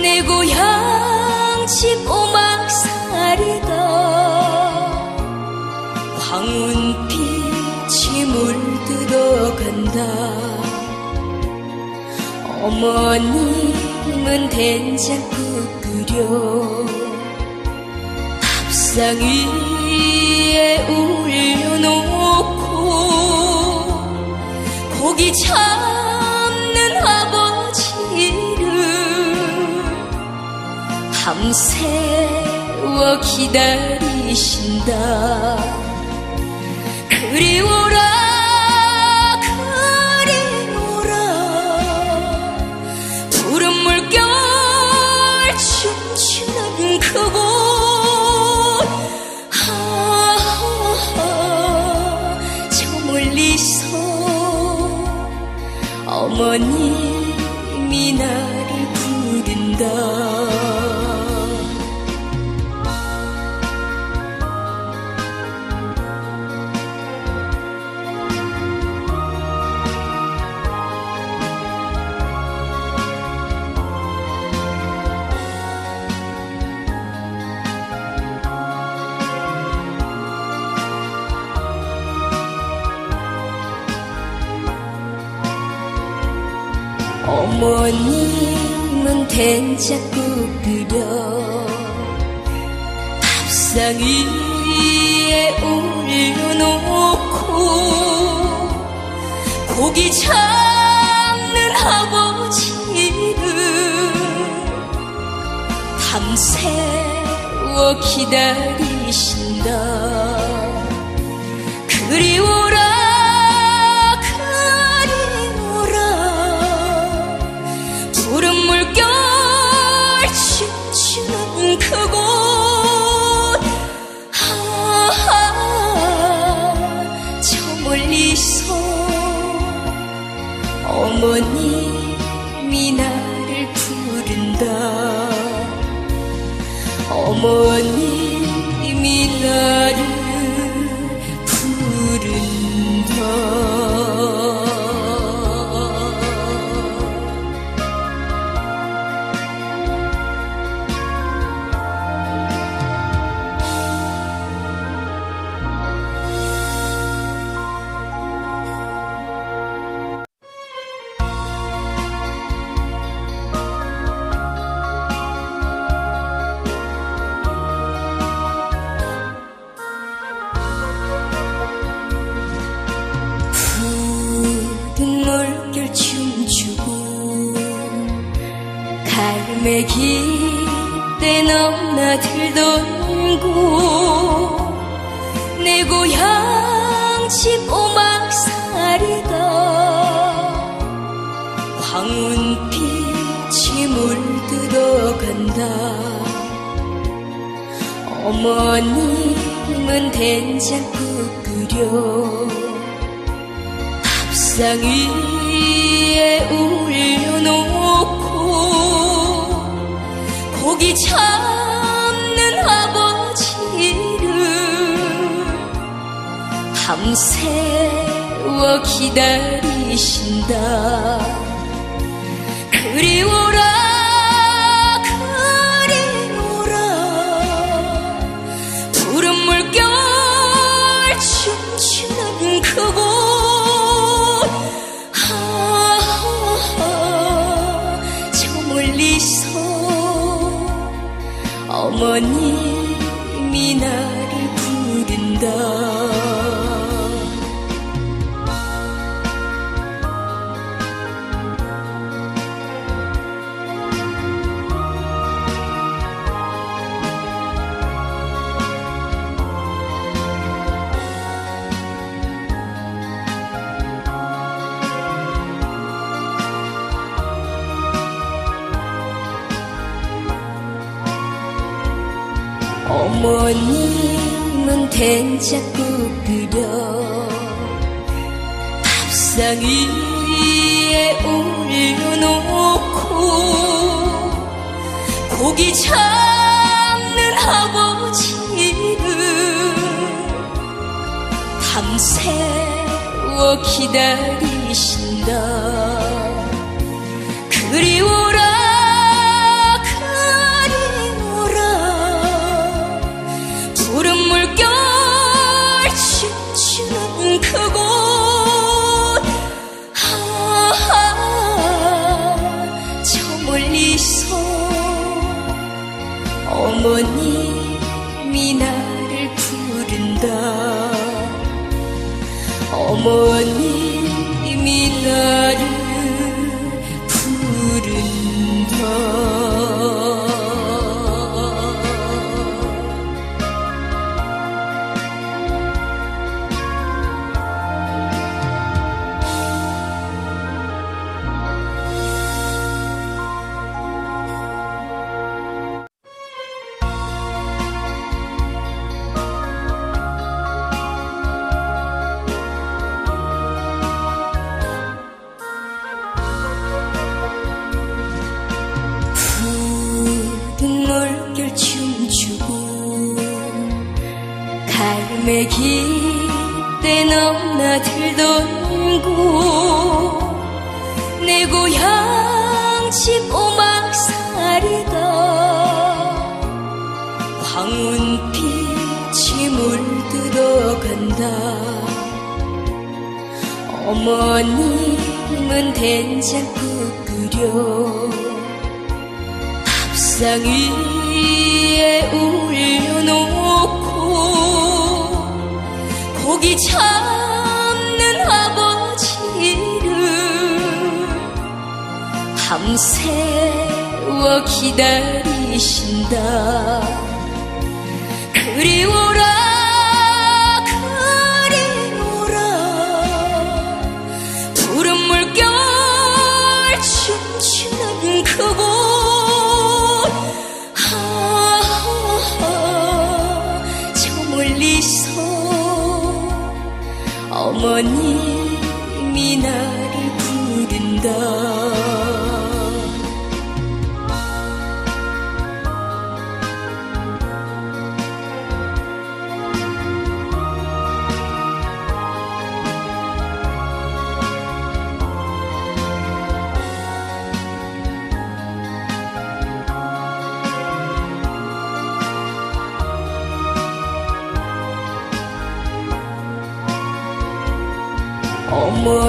내 고향 집 오막살이다. 황운빛이 물들어간다. 어머님은 된장국 끓여 밥상 위 밤새워 기다리신다. 그리워 된장국 끓여 밥상 위에 올려놓고 고기 잡는 아버지를 밤새워 기다리신다. 그리워 어머님이 나를 어머님은 된장국 끓여 밥상 위에 올려놓고 고기 잡는 아버지를 밤새워 기다리신다. 그리워 어머님은 된장국 끓여 밥상 위에 올려놓고 고기 잡는 아버지를 밤새워 기다리신다. 그리워라 어머님이 나를 부른다 내 고향 집 오막살이가 황운빛이 물들어간다. 어머님은 된장국 끓여 밥상 위에 올려놓고 고기 잡 밤새워 기다리신다. 그리워라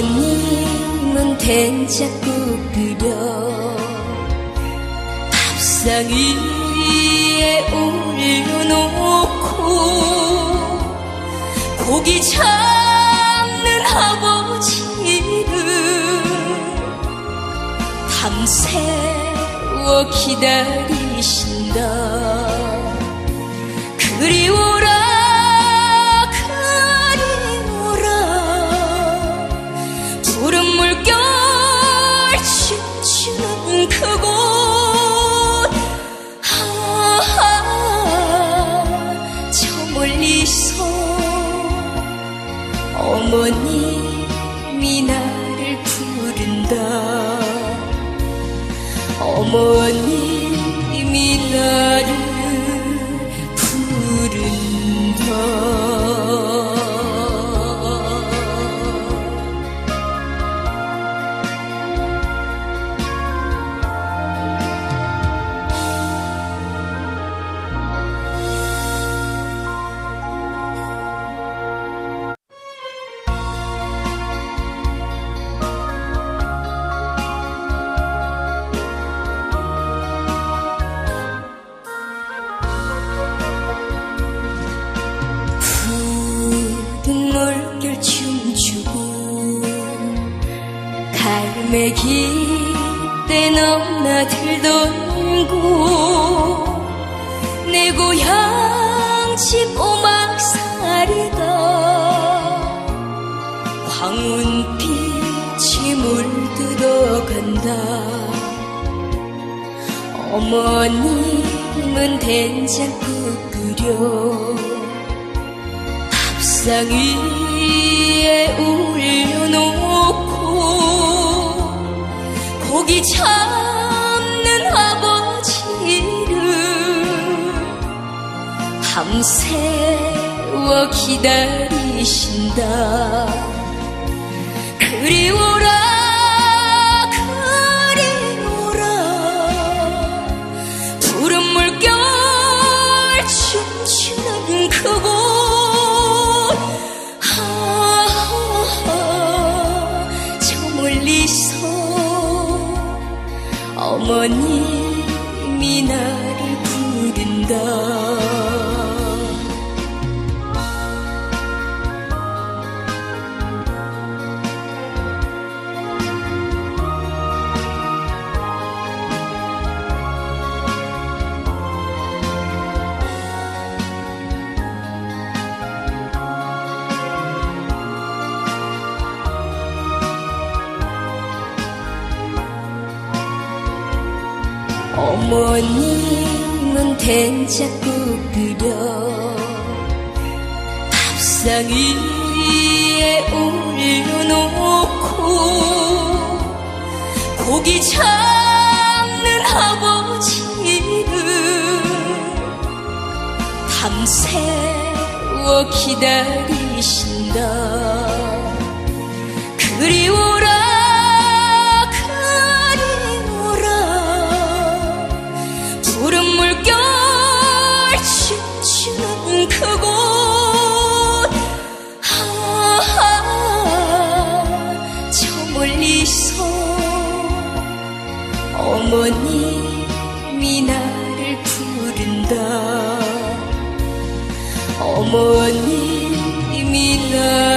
어머님은 된장국 끓여 밥상 위에 올려놓고 고기 잡는 아버지를 밤새워 기다리신다. 그리워 어머 어머님은 된장국 끓여 밥상 위에 올려놓고 고기 잡는 아버지를 밤새워 기다리신다 어 된장국 끓여 밥상 위에 올려놓고 고기 잡는 아버지는 밤새워 기다리신다. 그리워라 amin imilan